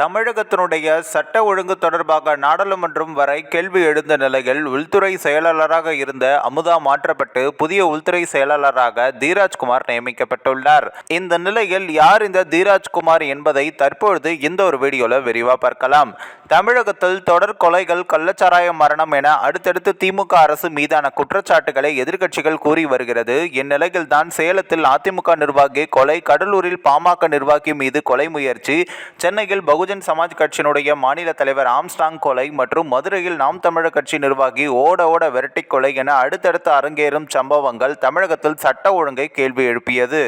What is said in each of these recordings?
தமிழகத்தினுடைய சட்ட ஒழுங்கு தொடர்பாக நாடாளுமன்றம் வரை கேள்வி எழுந்த நிலையில் உள்துறை செயலாளராக இருந்த அமுதா மாற்றப்பட்டு புதிய உள்துறை செயலாளராக தீராஜ்குமார் நியமிக்கப்பட்டுள்ளார். இந்த நிலையில் யார் இந்த தீராஜ்குமார் என்பதை தற்பொழுது இந்த ஒரு வீடியோல விரிவா பார்க்கலாம். தமிழகத்தில் தொடர் கொலைகள் கள்ளச்சாராய மரணம் என அடுத்தடுத்து திமுக அரசு மீதான குற்றச்சாட்டுகளை எதிர்க்கட்சிகள் கூறி வருகிறது. இந்நிலையில் தான் சேலத்தில் அதிமுக நிர்வாகி கொலை கடலூரில் பாமக நிர்வாகி மீது கொலை முயற்சி சென்னையில் பகு பகுஜன் சமாஜ் கட்சியினுடைய மாநில தலைவர் ஆம்ஸ்டாங் கொலை மற்றும் மதுரையில் நாம் தமிழர் கட்சி நிர்வாகி ஓட ஓட விரட்டி கொலை என அடுத்தடுத்து அரங்கேறும் சம்பவங்கள் தமிழகத்தில் சட்ட ஒழுங்கை கேள்வி எழுப்பியது.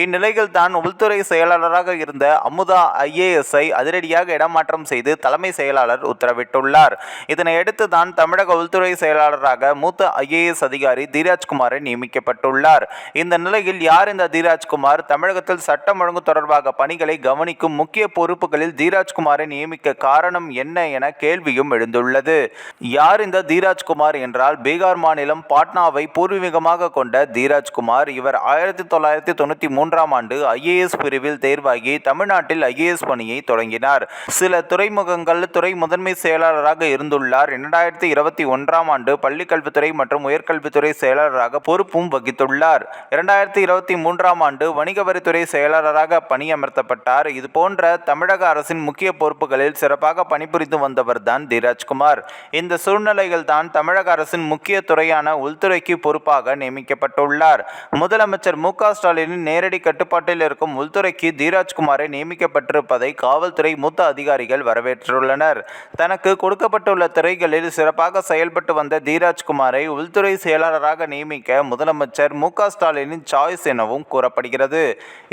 இந்நிலையில் தான் உள்துறை செயலாளராக இருந்த அமுதா ஐஏஎஸ்ஐ அதிரடியாக இடமாற்றம் செய்து தலைமை செயலாளர் உத்தரவிட்டுள்ளார். இதனையடுத்து தான் தமிழக உள்துறை செயலாளராக மூத்த ஐஏஎஸ் அதிகாரி தீராஜ்குமாரை நியமிக்கப்பட்டுள்ளார். இந்த நிலையில் யார் இந்த தீராஜ்குமார்? தமிழகத்தில் சட்டம் ஒழுங்கு தொடர்பாக பணிகளை கவனிக்கும் முக்கிய பொறுப்புகளில் தீராஜ்குமாரை நியமிக்க காரணம் என்ன என கேள்வியும் எழுந்துள்ளது. யார் இந்த தீராஜ்குமார் என்றால் பீகார் மாநிலம் பாட்னாவை பூர்வீகமாக கொண்ட தீராஜ்குமார். இவர் ஆயிரத்தி தொள்ளாயிரத்தி தொண்ணூற்றி மூன்றாம் ஆண்டு ஐஏஎஸ் பிரிவில் தேர்வாகி தமிழ்நாட்டில் ஐஏஎஸ் பணியை தொடங்கினார். சில துறைமுகங்கள் துறை முதன்மை செயலாளராக இருந்துள்ளார். இரண்டாயிரத்தி இருபத்தி ஒன்றாம் ஆண்டு பள்ளிக்கல்வித்துறை மற்றும் உயர்கல்வித்துறை செயலாளராக பொறுப்பும் வகித்துள்ளார். இரண்டாயிரத்தி இருபத்தி மூன்றாம் ஆண்டு வணிக வரித்துறை செயலாளராக பணியமர்த்தப்பட்டார். இது போன்ற தமிழக அரசின் முக்கிய பொறுப்புகளில் சிறப்பாக பணிபுரிந்து வந்தவர் தான் தீராஜ்குமார். இந்த சூழ்நிலையில் தான் தமிழக அரசின் முக்கிய துறையான உள்துறைக்கு பொறுப்பாக நியமிக்கப்பட்டுள்ளார். முதலமைச்சர் மு க ஸ்டாலினின் நேரடி கட்டுப்பாட்டில் இருக்கும் உள்துறைக்கு தீராஜ்குமாரை நியமிக்கப்பட்டிருப்பதை காவல்துறை மூத்த அதிகாரிகள் வரவேற்றுள்ளனர். தனக்கு கொடுக்கப்பட்டுள்ள துறைகளில் சிறப்பாக செயல்பட்டு வந்த தீராஜ்குமாரை உள்துறை செயலாளராக நியமிக்க முதலமைச்சர் மு க ஸ்டாலினின் சாய்ஸ் எனவும் கூறப்படுகிறது.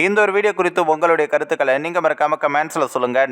இந்த ஒரு வீடியோ குறித்து உங்களுடைய கருத்துக்களை நீங்கள் மறக்காம கமெண்ட்ஸில் சொல்லுங்கள்